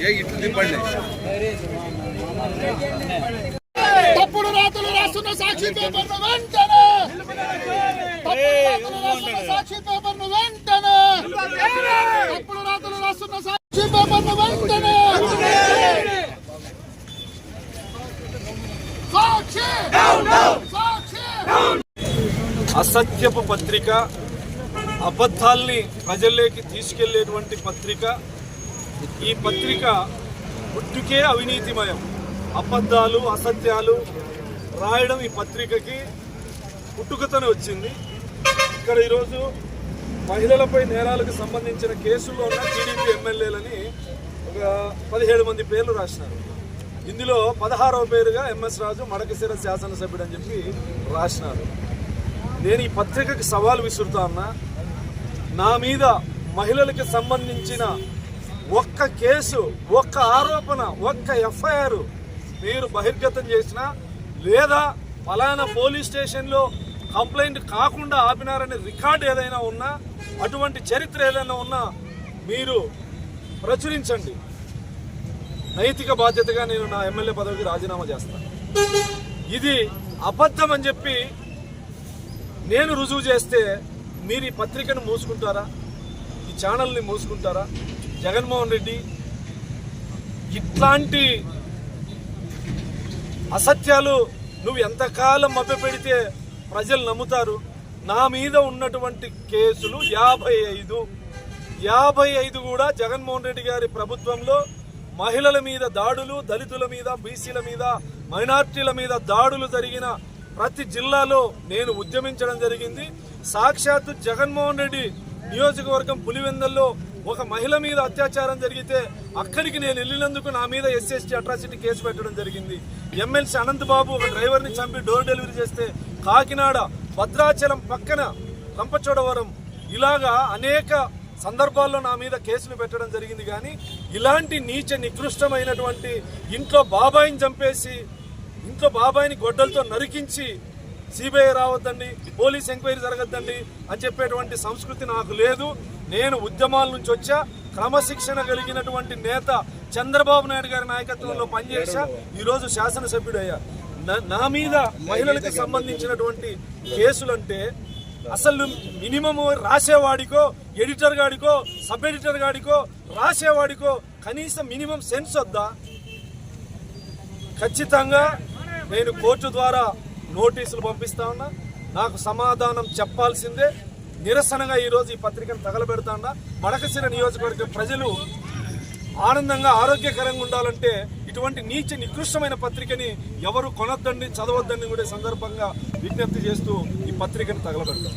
ఏ ఇట్లు తిప్పండి. తప్పుడు రాతలు రాస్తున్న సాక్షి పేపర్ను వెంటనే! తప్పుడు రాతలు రాస్తున్న సాక్షి పేపర్ను వెంటనే! తప్పుడు రాతలు రాస్తున్న సాక్షి పేపర్ను వెంటనే! సాక్షి! సాక్షి! అసత్యపు పత్రిక అబద్ధాల్ని ప్రజల్లోకి తీసుకెళ్ళేటువంటి పత్రిక ఈ పత్రిక పుట్టుకే అవినీతిమయం. అబద్ధాలు అసత్యాలు రాయడం ఈ పత్రికకి పుట్టుకతోనే వచ్చింది. ఇక్కడ ఈరోజు మహిళలపై నేరాలకు సంబంధించిన కేసుల్లో ఉన్న టీడీపీ ఎమ్మెల్యేలని ఒక పదిహేడు మంది పేర్లు రాసినారు. ఇందులో పదహారవ పేరుగా ఎంఎస్ రాజు మడకశిర శాసనసభ్యుడు అని చెప్పి రాసినారు. నేను ఈ పత్రికకి సవాల్ విసురుతా ఉన్నా నా మీద మహిళలకు సంబంధించిన ఒక్క కేసు ఒక్క ఆరోపణ ఒక్క ఎఫ్ఐఆర్ మీరు బహిర్గతం చేసినా లేదా ఫలానా పోలీస్ స్టేషన్లో కంప్లైంట్ కాకుండా ఆపినారనే రికార్డు ఏదైనా ఉన్నా అటువంటి చరిత్ర ఏదైనా ఉన్నా మీరు ప్రచురించండి. నైతిక బాధ్యతగా నేను నా ఎమ్మెల్యే పదవికి రాజీనామా చేస్తాను ఇది అబద్ధం అని చెప్పి నేను రుజువు చేస్తే మీరు ఈ పత్రికను మూసుకుంటారా? ఈ ఛానల్ని మూసుకుంటారా? జగన్మోహన్ రెడ్డి ఇట్లాంటి అసత్యాలు నువ్వు ఎంతకాలం మభ్యపెడితే ప్రజలు నమ్ముతారు? నా మీద ఉన్నటువంటి కేసులు యాభై ఐదు. యాభై ఐదు కూడా జగన్మోహన్ రెడ్డి గారి ప్రభుత్వంలో మహిళల మీద దాడులు దళితుల మీద బీసీల మీద మైనార్టీల మీద దాడులు జరిగిన ప్రతి జిల్లాలో నేను ఉద్యమించడం జరిగింది. సాక్షాత్తు జగన్మోహన్ రెడ్డి నియోజకవర్గం పులివెందల్లో ఒక మహిళ మీద అత్యాచారం జరిగితే అక్కడికి నేను వెళ్ళినందుకు నా మీద ఎస్సీ అట్రాసిటీ కేసు పెట్టడం జరిగింది. ఎమ్మెల్సీ అనంత్ బాబు ఒక డ్రైవర్ని చంపి డోర్ డెలివరీ చేస్తే కాకినాడ భద్రాచలం పక్కన రంపచోడవరం ఇలాగా అనేక సందర్భాల్లో నా మీద కేసులు పెట్టడం జరిగింది కానీ ఇలాంటి నీచ నికృష్టమైనటువంటి ఇంట్లో బాబాయిని చంపేసి ఇంట్లో బాబాయిని గొడ్డలతో నరికించి సిబిఐ రావద్దండి పోలీస్ ఎంక్వైరీ జరగద్దండి అని చెప్పేటువంటి సంస్కృతి నాకు లేదు. నేను ఉద్యమాల నుంచి వచ్చా క్రమశిక్షణ కలిగినటువంటి నేత చంద్రబాబు నాయుడు గారి నాయకత్వంలో పనిచేసా ఈరోజు శాసనసభ్యుడయ్యా. నా- నా మీద మహిళలకు సంబంధించినటువంటి కేసులంటే అసలు మినిమం రాసేవాడికో ఎడిటర్ గాడికో సబ్ ఎడిటర్ గాడికో రాసేవాడికో కనీసం మినిమం సెన్స్ వద్దా? ఖచ్చితంగా నేను కోర్టు ద్వారా నోటీసులు పంపిస్తా ఉన్నా. నాకు సమాధానం చెప్పాల్సిందే. నిరసనగా ఈరోజు ఈ పత్రికను తగలబెడతా ఉన్నా. మడకసిర నియోజకవర్గ ప్రజలు ఆనందంగా ఆరోగ్యకరంగా ఉండాలంటే ఇటువంటి నీచ నికృష్టమైన పత్రికని ఎవరు కొనొద్దండి చదవద్దని కూడా సందర్భంగా విజ్ఞప్తి చేస్తూ ఈ పత్రికను తగలబెడతాం.